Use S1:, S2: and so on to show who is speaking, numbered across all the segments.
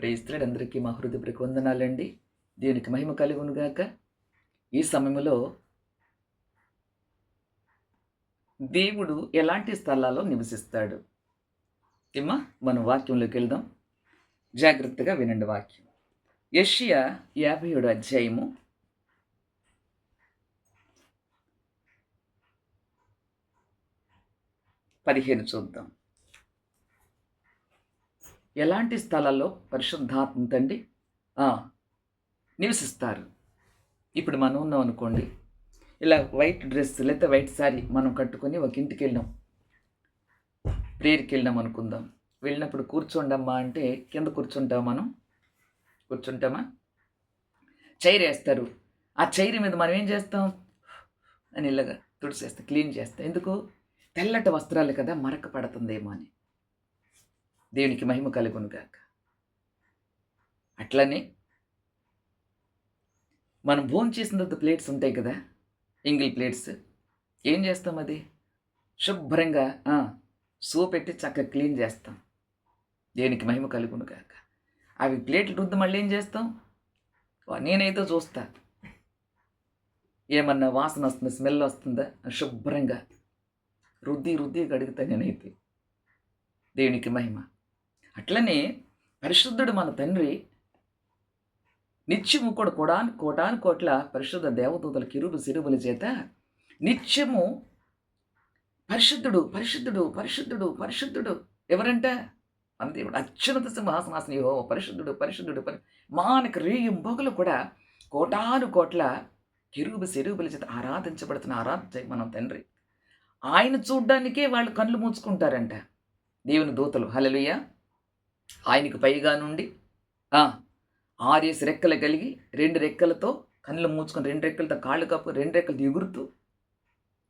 S1: ప్రేస్తుడు అందరికీ మా హృదయపూర్వక వందనాలండి. దీనికి మహిమ కలుగునుగాక ఈ సమయంలో దేవుడు ఎలాంటి స్థలాల్లో నివసిస్తాడు? ఏమ్మా మనం వాక్యంలోకి వెళ్దాం. జాగ్రత్తగా వినండి వాక్యం. యషియా యాభై ఏడు అధ్యాయము పదిహేను చూద్దాం. ఎలాంటి స్థలాల్లో పరిశుద్ధాత్మ తండ్రి నివసిస్తారు. ఇప్పుడు మనం ఉన్నాం అనుకోండి. ఇలా వైట్ డ్రెస్ లేకపోతే వైట్ శారీ మనం కట్టుకొని ఒక ఇంటికి వెళ్ళాం. ప్రేయర్కి వెళ్ళాం అనుకుందాం. వెళ్ళినప్పుడు కూర్చోండమ్మా అంటే కింద కూర్చుంటాం మనం. కూర్చుంటామా? చైర్ వేస్తారు. ఆ చైర్ మీద మనం ఏం చేస్తాం? అని ఇలాగా తుడిచేస్తాం క్లీన్ చేస్తాం. ఎందుకు? తెల్లటి వస్త్రాలు కదా మరక పడుతుందేమో అని. దేవునికి మహిమ కలుగునుగాక అట్లనే మనం భోజనం చేసిన తర్వాత ప్లేట్స్ ఉంటాయి కదా ఇంగిల్ ప్లేట్స్. ఏం చేస్తాం అది? శుభ్రంగా ఆ, సోప్ పెట్టి చక్కగా క్లీన్ చేస్తాం. దేనికి మహిమ కలుగును కాక అవి ప్లేట్లు రుద్దు మళ్ళీ ఏం చేస్తాం? నేనైతే చూస్తా. ఏమన్నా వాసన వస్తుందా స్మెల్ వస్తుందా? శుభ్రంగా రుద్ది రుద్ది కడుగుతా నేనైతే. దేవునికి మహిమ. అట్లనే పరిశుద్ధుడు మన తండ్రి నిత్యము కూడా కోడాను కోటాను కోట్ల పరిశుద్ధ దేవదూతల కిరుబు సిరుబుల చేత నిత్యము పరిశుద్ధుడు పరిశుద్ధుడు పరిశుద్ధుడు పరిశుద్ధుడు. ఎవరంట? మన దేవుడు. అత్యున్నత సింహాసనాసన యో పరిశుద్ధుడు పరిశుద్ధుడు పరి మానక రేయం బొగలు కూడా కోటాను కోట్ల కిరుబు సిరుబుల చేత ఆరాధించబడుతున్న ఆరాధ మనం తండ్రి. ఆయన చూడ్డానికే వాళ్ళు కళ్ళు మూసుకుంటారంట. దేవుని దూతలు. హలలుయ్యా ఆయనకు పైగా నుండి ఆ, ఆరేసి రెక్కలు కలిగి రెండు రెక్కలతో కళ్ళు మూసుకొని రెండు రెక్కలతో కాళ్ళు కప్పు రెండు రెక్కలతో ఎగురుతూ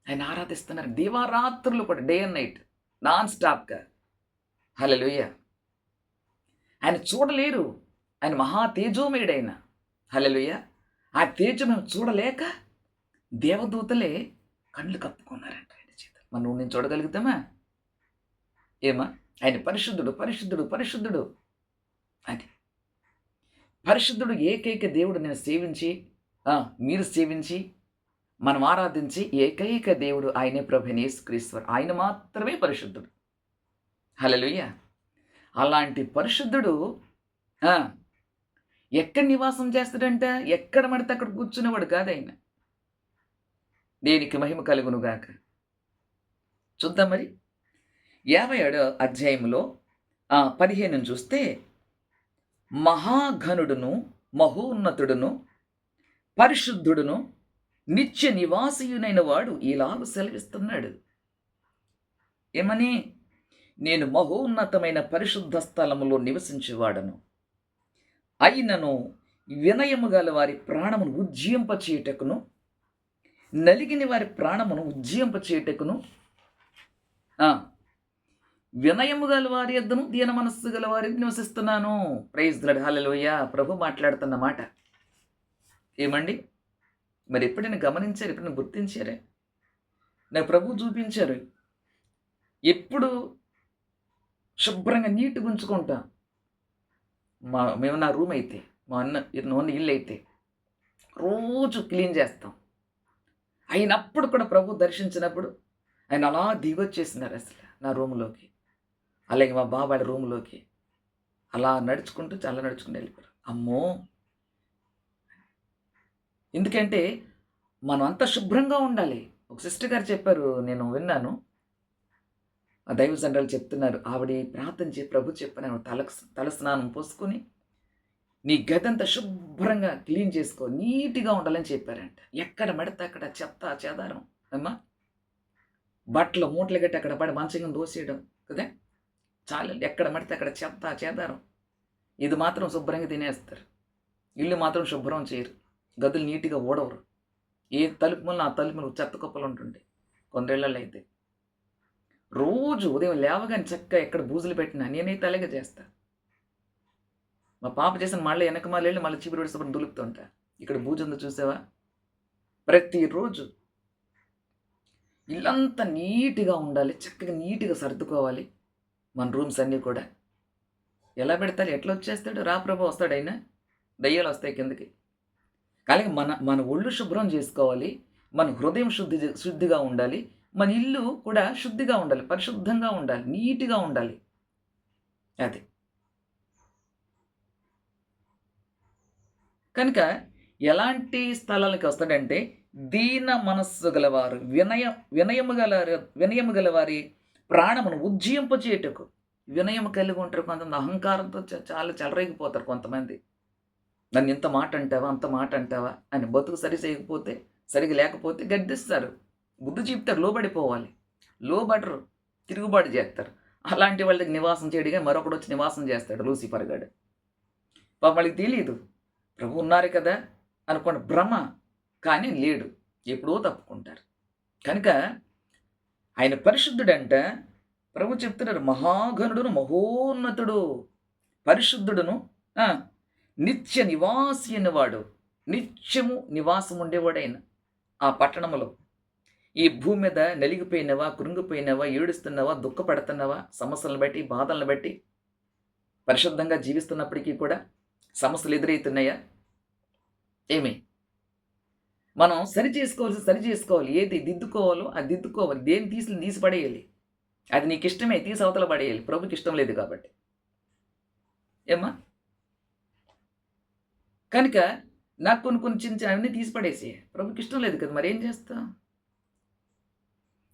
S1: ఆయన ఆరాధిస్తున్నారు. దీవారాత్రులు కూడా డే అండ్ నైట్ నాన్ స్టాప్గా హలలుయ ఆయన చూడలేరు. ఆయన మహా తేజోమయుడైన. హలలుయ ఆ తేజం మేము చూడలేక దేవదూతలే కళ్ళు కప్పుకున్నారంట ఆయన చేత మనం నువ్వు నేను చూడగలుగుతామా? ఏమా? ఆయన పరిశుద్ధుడు పరిశుద్ధుడు పరిశుద్ధుడు. అని పరిశుద్ధుడు ఏకైక దేవుడు నేను సేవించి మీరు సేవించి మనం ఆరాధించి ఏకైక దేవుడు ఆయనే ప్రభుని యేసుక్రీశ్వరు ఆయన మాత్రమే పరిశుద్ధుడు. హలలుయ్య అలాంటి పరిశుద్ధుడు ఎక్కడ నివాసం చేస్తాడంట? ఎక్కడ పడితే అక్కడ కూర్చునేవాడు కాదు ఆయన. దేనికి మహిమ కలుగునుగాక చూద్దాం మరి. యాభై ఏడో అధ్యాయంలో పదిహేను చూస్తే మహాఘనుడును మహోన్నతుడును పరిశుద్ధుడును నిత్య నివాసీయునైన వాడు ఇలాగ సెలవిస్తున్నాడు. ఏమని? నేను మహోన్నతమైన పరిశుద్ధ స్థలములో నివసించేవాడను. అయినను వినయము గల వారి ప్రాణమును ఉజ్జింపచేయుటకును నలిగిన వారి ప్రాణమును ఉజ్జింపచేయుటకును వినయము గల వారి ఎద్దను దీన మనస్సు గల వారి నివసిస్తున్నాను. ప్రైజ్ దృఢాలలోయ ప్రభు మాట్లాడుతున్న మాట. ఏమండి? మరి ఎప్పుడైనా గమనించారు? ఎప్పుడైనా గుర్తించారే? నాకు ప్రభు చూపించారు. ఎప్పుడు శుభ్రంగా నీట్గా ఉంచుకుంటా. మా మేము నా రూమ్ అయితే మా అన్న నోన్న ఇల్లు అయితే రోజు క్లీన్ చేస్తాం. అయినప్పుడు కూడా ప్రభు దర్శించినప్పుడు ఆయన అలా దిగొచ్చేసినారు అసలు నా రూమ్లోకి. అలాగే మా బాబాడి రూమ్లోకి అలా నడుచుకుంటూ చాలా నడుచుకుంటూ వెళ్ళిపోయారు. అమ్మో! ఎందుకంటే మనం అంత శుభ్రంగా ఉండాలి. ఒక సిస్టర్ గారు చెప్పారు నేను విన్నాను. ఆ దైవ సండాలు చెప్తున్నారు ఆవిడ ప్రార్థన చే ప్రభు చెప్పాను తలకు తల స్నానం పోసుకొని నీ గదంతా శుభ్రంగా క్లీన్ చేసుకో నీట్గా ఉండాలని చెప్పారంట. ఎక్కడ మడితే అక్కడ చెత్త చెదారం అమ్మా! బట్టలు మూటలు గట్టి అక్కడ పడి మంచంగా దోసేయడం కదా? చాలండి. ఎక్కడ మడితే అక్కడ చెత్త చేదారం. ఇది మాత్రం శుభ్రంగా తినేస్తారు. ఇల్లు మాత్రం శుభ్రం చేయరు. గదులు నీట్గా ఓడవరు ఏ తలుపు మూలన ఆ తలుపులు చెత్త కుప్పలు ఉంటుండే కొందేళ్ళలో అయితే రోజు ఉదయం లేవగానే చెక్క ఎక్కడ బూజులు పెట్టినా నేనైతే అలాగే చేస్తా. మా పాప చేసిన మళ్ళీ వెనక మళ్ళీ వెళ్ళి మళ్ళీ చీపురు శుభ్రం దులుపుతుంటా. ఇక్కడ బూజు ఉందో చూసావా? ప్రతిరోజు ఇల్లంతా నీట్గా ఉండాలి. చక్కగా నీట్గా సర్దుకోవాలి. మన రూమ్స్ అన్నీ కూడా. ఎలా పెడతాడు ఎట్లా వచ్చేస్తాడు? రా ప్రభు వస్తాడు అయినా దయ్యాలు వస్తాయి కిందకి. కానీ మన మన ఒళ్ళు శుభ్రం చేసుకోవాలి. మన హృదయం శుద్ధి శుద్ధిగా ఉండాలి. మన ఇల్లు కూడా శుద్ధిగా ఉండాలి. పరిశుద్ధంగా ఉండాలి. నీట్గా ఉండాలి. అది. కనుక ఎలాంటి స్థలాలకి వస్తాడంటే దీన మనస్సు గలవారు వినయ వినయము గల వినయము గలవారి ప్రాణమును ఉజ్జీంపచేయటకు వినయం కలిగి ఉంటారు కొంతమంది అహంకారంతో చాలా చెలరేగిపోతారు కొంతమంది. నన్ను ఇంత మాట అంటావా అంత మాట అంటావా అని బతుకు సరి చేయకపోతే సరిగా లేకపోతే గడ్డిస్తారు బుద్ధి చెప్తారు లోబడిపోవాలి. లోబడరు తిరుగుబాటు చేస్తారు. అలాంటి వాళ్ళకి నివాసం చేయడిగా మరొకడు వచ్చి నివాసం చేస్తాడు లూసిఫర్ గాడు. పాప వాళ్ళకి తెలియదు ప్రభు ఉన్నారు కదా అనుకోండి భ్రమ కానీ లేడు. ఎప్పుడో తప్పుకుంటారు. కనుక ఆయన పరిశుద్ధుడంట. ప్రభు చెప్తున్నారు మహాగణుడును మహోన్నతుడు పరిశుద్ధుడును నిత్య నివాసి అనేవాడు నిత్యము నివాసం ఉండేవాడైన ఆ పట్టణములో. ఈ భూమి మీద నలిగిపోయినవా కృంగిపోయినవా ఏడుస్తున్నవా దుఃఖపడుతున్నవా సమస్యలను బట్టి బాధలను బట్టి పరిశుద్ధంగా జీవిస్తున్నప్పటికీ కూడా సమస్యలు ఎదురవుతున్నాయా? ఏమి? మనం సరి చేసుకోవాల్సి సరి చేసుకోవాలి. ఏది దిద్దుకోవాలో అది దిద్దుకోవాలి. దేని తీసి తీసి పడేయాలి? అది నీకు ఇష్టమే తీసి అవతల పడేయాలి. ప్రభుకి ఇష్టం లేదు కాబట్టి. ఏమ్మా? కనుక నాకు కొన్ని కొన్ని చిన్న చిన్న అన్నీ తీసి పడేసి ప్రభుకి ఇష్టం లేదు కదా మరి ఏం చేస్తా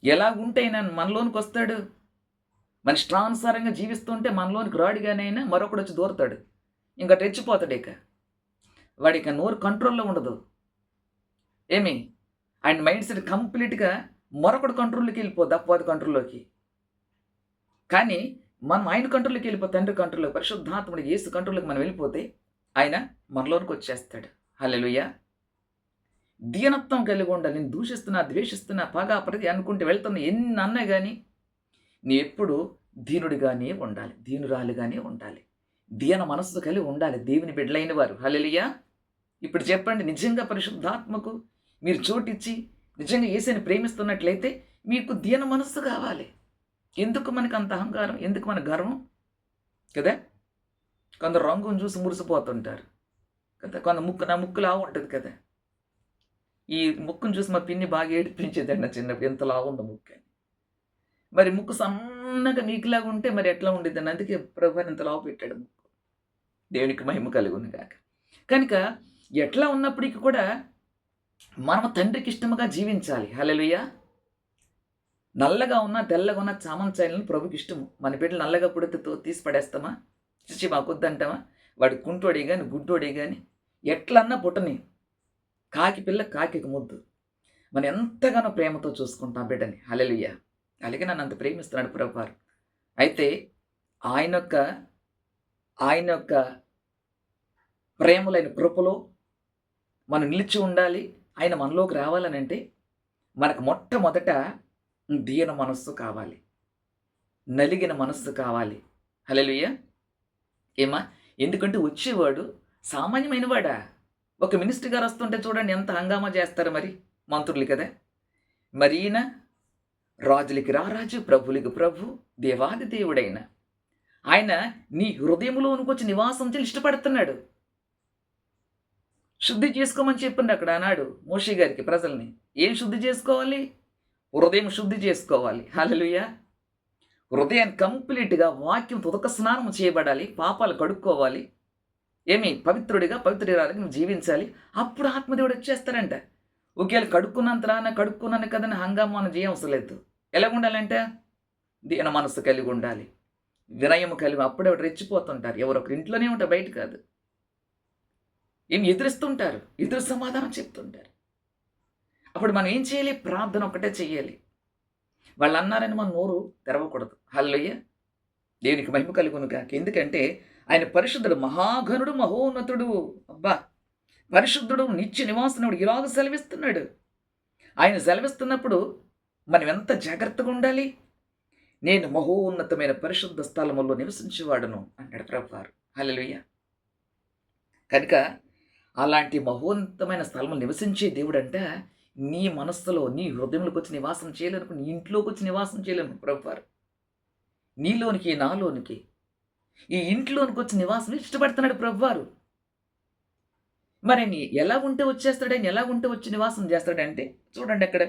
S1: ఎలా ఉంటే నన్ను మనలోనికి వస్తాడు. మన ఇష్టానుసారంగా జీవిస్తుంటే మనలోనికి రాడుగానైనా మరొకడు వచ్చి దూరతాడు. ఇంకా రెచ్చిపోతాడు ఇక. వాడి ఇక నోరు కంట్రోల్లో ఉండదు. ఏమి? ఆయన మైండ్ సెట్ కంప్లీట్గా మరొకడు కంట్రోల్లోకి వెళ్ళిపోద్ది అపవాది కంట్రోల్లోకి కానీ మనం ఆయన కంట్రోల్లోకి వెళ్ళిపో తండ్రి కంట్రోల్లో పరిశుద్ధాత్ముడు ఏసు కంట్రోల్లోకి మనం వెళ్ళిపోతే ఆయన మనలోనికి వచ్చేస్తాడు. హల్లెలూయా. దీనత్వం కలిగి ఉండాలి. నేను దూషిస్తున్నా ద్వేషిస్తున్నా పగా ప్రతి అనుకుంటే వెళ్తున్నా ఎన్ని అన్నా కానీ నీ ఎప్పుడు దీనుడిగానే ఉండాలి దీనురాలుగానే ఉండాలి. దీన మనస్సు కలిగి ఉండాలి దేవుని బిడ్డలైన వారు. హల్లెలూయా. ఇప్పుడు చెప్పండి నిజంగా పరిశుద్ధాత్మకు మీరు చోటిచ్చి నిజంగా ఏసైని ప్రేమిస్తున్నట్లయితే మీకు దీన మనస్సు కావాలి. ఎందుకు మనకు అంత అహంకారం? ఎందుకు మన గర్వం? కదా? కొందరు రంగును చూసి మురిసిపోతుంటారు. కదా? కొంత ముక్కు నా ముక్కు లావు ఉంటుంది కదా? ఈ ముక్కును చూసి మా పిన్ని బాగా ఏడిపించేదండి నా చిన్నప్పుడు. ఎంత లావు ఉందో ముక్కు అని. మరి ముక్కు సన్నగా నీకులాగా ఉంటే మరి ఎట్లా ఉండేదండి? అందుకే ప్రభు ఎంత లావు పెట్టాడు ముక్కు. దేవునికి మహిమ కలుగును కాక కనుక ఎట్లా ఉన్నప్పటికీ కూడా మనం తండ్రికి ఇష్టముగా జీవించాలి. హల్లెలూయా. నల్లగా ఉన్న తెల్లగా ఉన్న చామంచాయలను ప్రభుకి ఇష్టము. మన బిడ్డలు నల్లగా పుడితే తో- తీసి పడేస్తామా? చూసి మాకొద్దంటామా వాడి కుంటోడే కానీ గుడ్డోడే కానీ ఎట్లన్నా పుట్టని. కాకి పిల్ల కాకి ముద్దు. మనం ఎంతగానో ప్రేమతో చూసుకుంటాం బిడ్డని. హల్లెలూయా. అలాగే నన్ను అంత ప్రేమిస్తున్నాడు ప్రభువారు. అయితే ఆయన యొక్క ఆయన యొక్క ప్రేమలైన కృపలో మనం నిలిచి ఉండాలి. ఆయన మనలోకి రావాలని అంటే మనకు మొట్టమొదట దీన మనస్సు కావాలి. నలిగిన మనస్సు కావాలి. హల్లెలూయా. ఏమా ఎందుకంటే వచ్చేవాడు సామాన్యమైన వాడా ఒక మినిస్టర్ గారు వస్తుంటే చూడండి ఎంత హంగామా చేస్తారు మరి మంత్రులు కదా. మరి ఈయన రాజులకి రారాజు ప్రభులకి ప్రభు దేవాది దేవుడైన. ఆయన నీ హృదయంలోనికి వచ్చి నివాసం చేసి ఇష్టపడుతున్నాడు. శుద్ధి చేసుకోమని చెప్పిండు అక్కడ అన్నాడు మోషి గారికి ప్రజల్ని. ఏం శుద్ధి చేసుకోవాలి? హృదయం శుద్ధి చేసుకోవాలి. హలలుయా హృదయం కంప్లీట్గా వాక్యం తుదక స్నానం చేయబడాలి పాపాలు కడుక్కోవాలి. ఏమి? పవిత్రుడిగా పవిత్రుడిగా నువ్వు జీవించాలి. అప్పుడు ఆత్మదేవుడు వచ్చేస్తారంట ఒకవేళ కడుక్కున్నంతరాన కడుక్కున్నాను కదని హంగామాను చేయవసరం లేదు. ఎలా ఉండాలంటే? దీన మనసు కలిగి ఉండాలి. వినయం కలిగి అప్పుడే రెచ్చిపోతుంటారు? ఎవరొకరు ఒకరి ఇంట్లోనే ఉంటారు బయట కాదు. ఏం ఎదురిస్తుంటారు? ఎదురు సమాధానం చెప్తుంటారు. అప్పుడు మనం ఏం చేయాలి? ప్రార్థన ఒకటే చేయాలి. వాళ్ళు అన్నారని మన నోరు తెరవకూడదు. హల్లయ్య దేవునికి మహిమ కలుగును కాక ఎందుకంటే ఆయన పరిశుద్ధుడు మహాఘనుడు మహోన్నతుడు. అబ్బా! పరిశుద్ధుడు నిత్య నివాసనుడు ఇలాగ సెలవిస్తున్నాడు. ఆయన సెలవిస్తున్నప్పుడు మనం ఎంత జాగ్రత్తగా ఉండాలి? నేను మహోన్నతమైన పరిశుద్ధ స్థలములో నివసించేవాడును అన్నాడు ప్రభువారు. హల్లెలూయా! కనుక అలాంటి మహోన్నతమైన స్థలంలో నివసించే దేవుడు అంటే నీ మనస్సులో నీ హృదయంలోకి వచ్చి నివాసం చేయలేనుకు నీ ఇంట్లోకి వచ్చి నివాసం చేయలేను ప్రభువారు. నీలోనికి నాలోనికి ఈ ఇంట్లోనికి వచ్చి నివాసం ఇష్టపడుతున్నాడు ప్రభువారు. మరి నీ ఎలా ఉంటే వచ్చేస్తాడని ఎలా ఉంటే వచ్చి నివాసం చేస్తాడంటే చూడండి అక్కడ.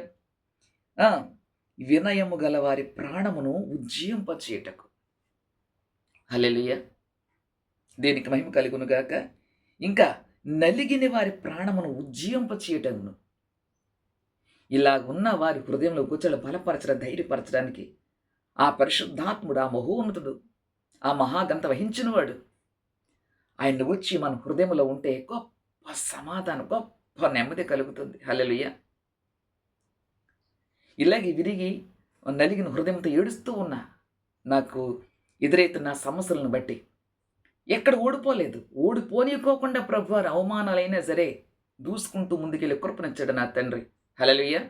S1: వినయము గల వారి ప్రాణమును ఉజ్జీంపచేయటకు హలెలియ దేనికి మహిమ కలుగునుగాక ఇంకా నలిగిన వారి ప్రాణమును ఉజ్జీంపచేయటమును ఇలా ఉన్న వారి హృదయంలో కూర్చొని బలపరచడం ధైర్యపరచడానికి ఆ పరిశుద్ధాత్ముడు ఆ మహోన్నతుడు ఆ మహాగంత వహించినవాడు ఆయన వచ్చి మన హృదయంలో ఉంటే గొప్ప సమాధానం గొప్ప నెమ్మది కలుగుతుంది. హలలుయ ఇలాగే విరిగి నలిగిన హృదయంతో ఏడుస్తూ ఉన్నా నాకు ఎదురైతున్న సమస్యలను బట్టి ఎక్కడ ఓడిపోలేదు. ఓడిపోనీకోకుండా ప్రభు వారి అవమానాలైనా సరే దూసుకుంటూ ముందుకెళ్ళి కృపనిచ్చాడు నా తండ్రి. హలలుయ్య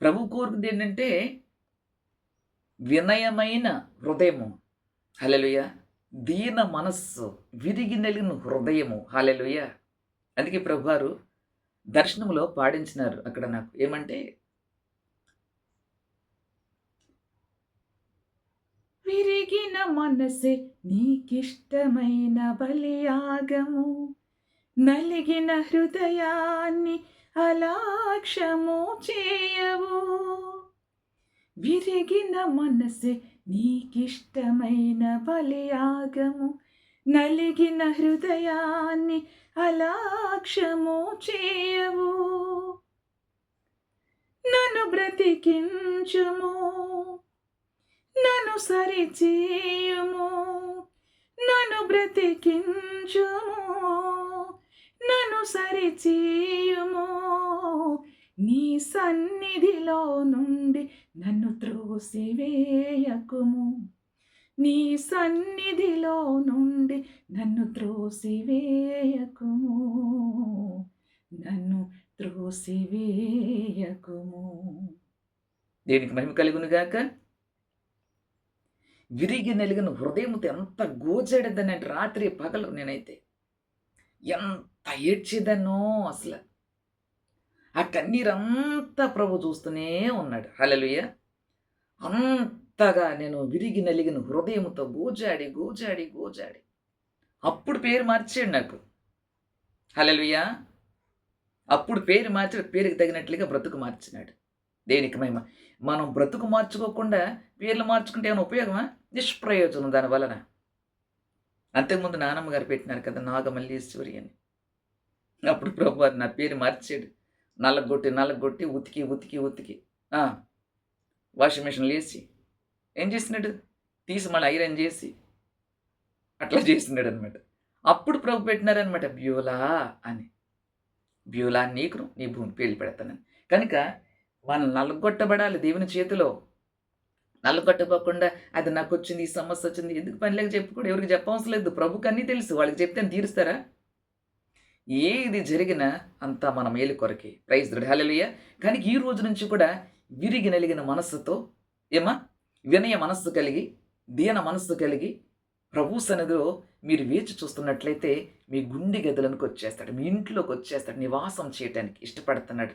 S1: ప్రభు కోరుకుంది ఏంటంటే వినయమైన హృదయము. హలలుయ దీన మనస్సు విరిగి నలిగిన హృదయము. హలలుయ అందుకే ప్రభువారు దర్శనంలో పాడించినారు అక్కడ నాకు. ఏమంటే విరిగిన మనసే నీకిష్టమైన బలియాగము. నలిగిన హృదయాన్ని అలాక్షము చేయవు. విరిగిన మనసే నీకిష్టమైన బలియాగము. నలిగిన హృదయాన్ని అలాక్షము చేయవు. నన్ను బ్రతికించుము. నన్ను సరిచేయుము నన్ను బ్రతికించుము నన్ను సరిచేయుము. నీ సన్నిధిలో నుండి నన్ను త్రోసివేయకుము. నీ సన్నిధిలో నుండి నన్ను త్రోసివేయకుము. నన్ను త్రోసివేయకుము. దేనికి మహిమ కలుగునుగాక? విరిగి నలిగిన హృదయంతో ఎంత గోజాడదని అంటే రాత్రి పగలు నేనైతే ఎంత ఏడ్చేదన్నో అసలు. ఆ కన్నీరంతా ప్రభు చూస్తూనే ఉన్నాడు. హలలుయ అంతగా నేను విరిగి నలిగిన హృదయంతో గోజాడి గోజాడి గోజాడి. అప్పుడు పేరు మార్చాడు నాకు. హలలుయ అప్పుడు పేరు మార్చి పేరుకి తగినట్లుగా బ్రతుకు మార్చినాడు. దేనికి మహిమ? మనం బ్రతుకు మార్చుకోకుండా పేర్లు మార్చుకుంటే ఏమైనా ఉపయోగమా? నిష్ప్రయోజనం దాని వలన. అంతకుముందు నానమ్మ గారు పెట్టినారు కదా నాగమల్లీశ్వరి అని. అప్పుడు ప్రభు వారు నా పేరు మార్చాడు. నల్లగొట్టి నల్లగొట్టి ఉతికి ఉతికి ఉతికి. ఆ, వాషింగ్ మిషన్ లేచి. ఏం చేసినాడు తీసి మళ్ళీ ఐరన్ చేసి. అట్లా చేసినాడు అనమాట అప్పుడు ప్రభు పెట్టినారనమాట బ్యూలా అని. బ్యూలా నీకును నీ భూమి పేలి పెడతానని. కనుక మనం నల్లగొట్టబడాలి దేవుని చేతిలో. నల్లగొట్టపోకుండా అది నాకు వచ్చింది ఈ సమస్య వచ్చింది ఎందుకు పనిలేక చెప్పుకోడు ఎవరికి చెప్పవసరం లేదు ప్రభుకి అన్నీ తెలుసు. వాళ్ళకి చెప్తే తీరుస్తారా? ఏది జరిగినా అంతా మన మేలు కొరకే. ప్రైజ్ దృఢాలయ్య కానీ ఈ రోజు నుంచి కూడా విరిగి నలిగిన మనస్సుతో ఏమా? వినయ మనస్సు కలిగి దీన మనస్సు కలిగి ప్రభు సన్నిధిలో మీరు వేచి చూస్తున్నట్లయితే మీ గుండె గదులకు వచ్చేస్తాడు. మీ ఇంట్లోకి వచ్చేస్తాడు నివాసం చేయడానికి ఇష్టపడుతున్నాడు.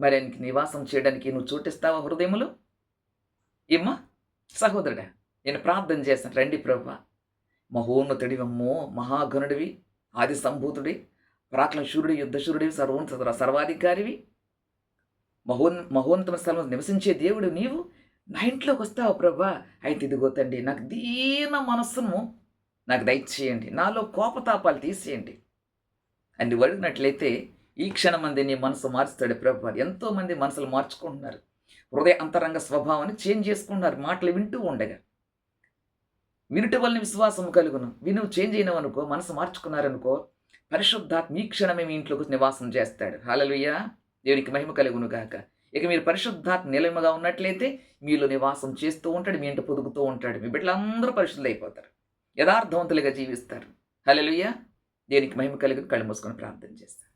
S1: మరి ఆయనకి నివాసం చేయడానికి నువ్వు చోటిస్తావా హృదయంలో ఏమ్మా? సహోదరుడా నేను ప్రార్థన చేస్తాను. రండి ప్రభు. మహోన్నతుడివమ్మో మహాగణుడివి ఆది సంభూతుడి పరాక్రమశూరుడి యుద్ధశూరుడివి సర్వోన్నత సర్వాధికారివి. మహోన్ మహోన్నతమ స్థలంలో నివసించే దేవుడు నీవు. నా ఇంట్లోకి వస్తావు ప్రభా? అయితే ఇదిగో తండ్రి నాకు దీన మనస్సును నాకు దయచేయండి. నాలో కోపతాపాలు తీసేయండి. అని అడిగినట్లయితే ఈ క్షణమంది నీ మనసు మార్చుతాడు ప్రభు. ఎంతోమంది మనసులు మార్చుకుంటున్నారు. హృదయ అంతరంగ స్వభావాన్ని చేంజ్ చేసుకుంటున్నారు మాటలు వింటూ ఉండగా. వినుట వలన విశ్వాసం కలుగును. విను చేంజ్ అయినవనుకో మనసు మార్చుకున్నారనుకో పరిశుద్ధాత్మ ఈ క్షణమే మీ ఇంట్లోకి నివాసం చేస్తాడు. హాలలుయ్య దేవునికి మహిమ కలుగును గాక. ఇక మీరు పరిశుద్ధాత్మ నిలయముగా ఉన్నట్లయితే మీలో నివాసం చేస్తూ ఉంటాడు మీ ఇంట పొదుగుతూ ఉంటాడు. మీ బిడ్డలందరూ పరిశుద్ధులు అయిపోతారు. యథార్థవంతులుగా జీవిస్తారు. హల్లెలూయా. దేనికి మహిమ కలిగి కళ్ళు మూసుకొని ప్రార్థన చేస్తారు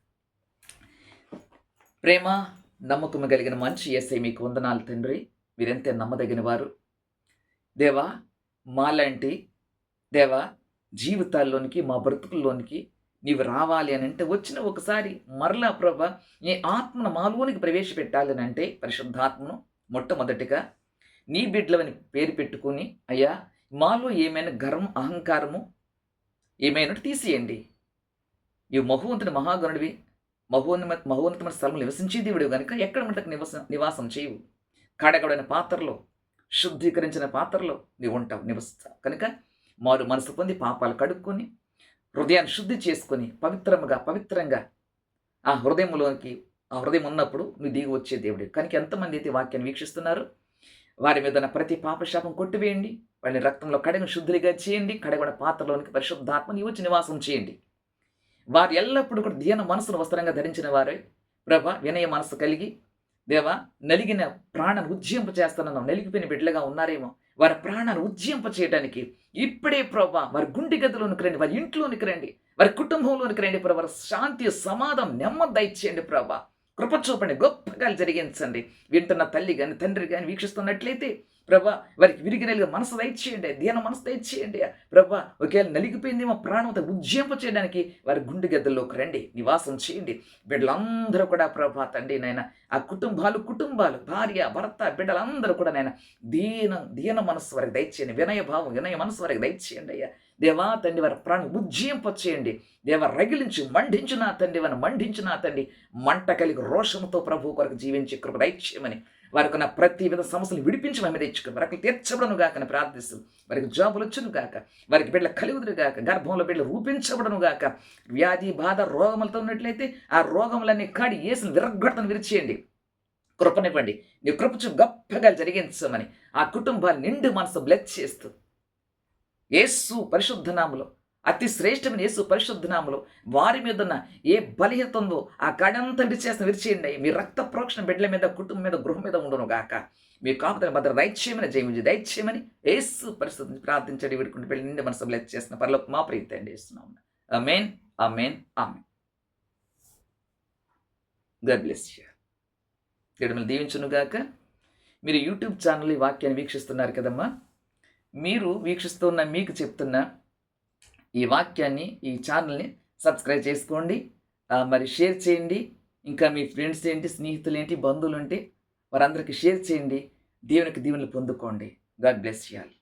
S1: ప్రేమ నమ్మకము కలిగిన మంచి ఎస్ఐ మీకు వందనాలు తండ్రి. మీరెంతే నమ్మదగిన వారు దేవా మాలాంటి దేవా జీవితాల్లోనికి మా బ్రతుకుల్లోనికి నీవు రావాలి అని అంటే వచ్చిన ఒకసారి మరలా ప్రభ నీ ఆత్మను మాలోనికి ప్రవేశపెట్టాలని అంటే పరిశుద్ధాత్మను మొట్టమొదటిగా నీ బిడ్లవని పేరు పెట్టుకుని అయ్యా మాలో ఏమైనా గర్వం అహంకారము ఏమైనా తీసేయండి. ఈ మహోవంతుని మహాగణుడివి. మహోన్నమ మహోన్నతమైన స్థలంలో నివసించే దేవుడు కనుక ఎక్కడ మటుకు నివస నివాసం చేయవు. కడగడైన పాత్రలో శుద్ధీకరించిన పాత్రలో నీవు ఉంటావు నివసిస్తావు. కనుక మారు మనసు పొంది పాపాలు కడుక్కొని హృదయాన్ని శుద్ధి చేసుకొని పవిత్రముగా పవిత్రంగా ఆ హృదయంలోనికి ఆ హృదయం ఉన్నప్పుడు నువ్వు దిగి వచ్చే దేవుడు. కనుక ఎంతమంది అయితే వాక్యాన్ని వీక్షిస్తున్నారు వారి మీద ప్రతి పాపశాపం కొట్టివేయండి. వాళ్ళని రక్తంలో కడగ శుద్ధిగా చేయండి. కడగడ పాత్రలోనికి పరిశుద్ధాత్మని వచ్చి నివాసం చేయండి. వారు ఎల్లప్పుడూ కూడా దీన మనసును వస్త్రంగా ధరించిన వారే. ప్రభ వినయ మనసు కలిగి దేవా నలిగిన ప్రాణాన్ని ఉజ్జింప చేస్తానన్నాం నలిగిపోయిన బిడ్డలుగా ఉన్నారేమో. వారి ప్రాణాన్ని ఉజ్జింప చేయడానికి ఇప్పుడే ప్రభా వారి గుండె గదిలోనికి రండి వారి ఇంట్లోనికి రండి వారి కుటుంబంలోనికి రండి ప్రభా వారి శాంతి సమాధం నెమ్మది దయచేయండి ప్రభా. కృప చూపండి గొప్పగా జరిగించండి. వింటున్న తల్లి కానీ తండ్రి కానీ వీక్షిస్తున్నట్లయితే ప్రభా వారికి విరిగినలుగా మనసు దయచేయండి. ధ్యాన మనసు దయచేయండి. ప్రభా ఒకవేళ నలిగిపోయిందేమో ప్రాణంతో ఉజ్జింప చేయడానికి వారి గుండె గద్దల్లోకి రండి. నివాసం చేయండి. బిడ్డలందరూ కూడా ప్రభా తండ్రి నాయన ఆ కుటుంబాలు కుటుంబాలు భార్య భర్త బిడ్డలందరూ కూడా నాయన దీన దీన మనస్సు వారికి దయచేయండి. వినయ భావం వినయ మనస్సు వారికి దయచేయండి అయ్యా. దేవా తండ్రి వారి ప్రాణం ఉజ్జీంపచేయండి దేవ రగిలించి మండించు నా తండ్రి వారిని మండించు నా తండ్రి. మంట కలిగి రోషంతో ప్రభు కొరకు జీవించి కృప దైత్యమని వారికి ఉన్న ప్రతి విధ సమస్యలు విడిపించి మేము తెచ్చుకుని వారికి తీర్చబడను గాకని ప్రార్థిస్తూ వారికి జాబులు వచ్చును గాక వారికి బిడ్డలు కలుగుదురు గాక గర్భంలో బిడ్డలు రూపించబడను గాక వ్యాధి బాధ రోగములతో ఉన్నట్లయితే ఆ రోగములన్నీ కాడి వేసిన విరగ్గొడతను విరిచేయండి. కృపనివ్వండి. నీ కృపచు గొప్పగా జరిగించమని ఆ కుటుంబాన్ని నిండు మనసు బ్లెస్ చేస్తూ యేసు పరిశుద్ధనాములో అతి శ్రేష్టమైన యేసు పరిశుద్ధనాములో వారి మీద ఉన్న ఏ బలహీనత ఉందో ఆ కడంతా చేసిన విరిచేయండి. మీ రక్త ప్రోక్షణ బిడ్డల మీద కుటుంబం మీద గృహం మీద ఉండను గాక. మీ కాపుతల భద్ర దయచేయమని జయమించి దయచేయమని యేసు పరిస్థితిని ప్రార్థించండి. విడుకుంటూ వెళ్ళి నిండి మనసు బ్లెస్ చేసిన పర్లో మా ప్రీతి అండి ఇస్తున్నాం amen amen amen. God bless you. మిమ్మల్ని దీవించును గాక. మీరు యూట్యూబ్ ఛానల్ ఈ వాక్యాన్ని వీక్షిస్తున్నారు కదమ్మా. మీరు వీక్షిస్తున్న మీకు చెప్తున్న ఈ వాక్యాన్ని ఈ ఛానల్ని సబ్స్క్రైబ్ చేసుకోండి. మరి షేర్ చేయండి. ఇంకా మీ ఫ్రెండ్స్ ఏంటి స్నేహితులు ఏంటి బంధువులు ఏంటి వారందరికీ షేర్ చేయండి. దేవునికి దీవెనలు పొందుకోండి. God bless you all.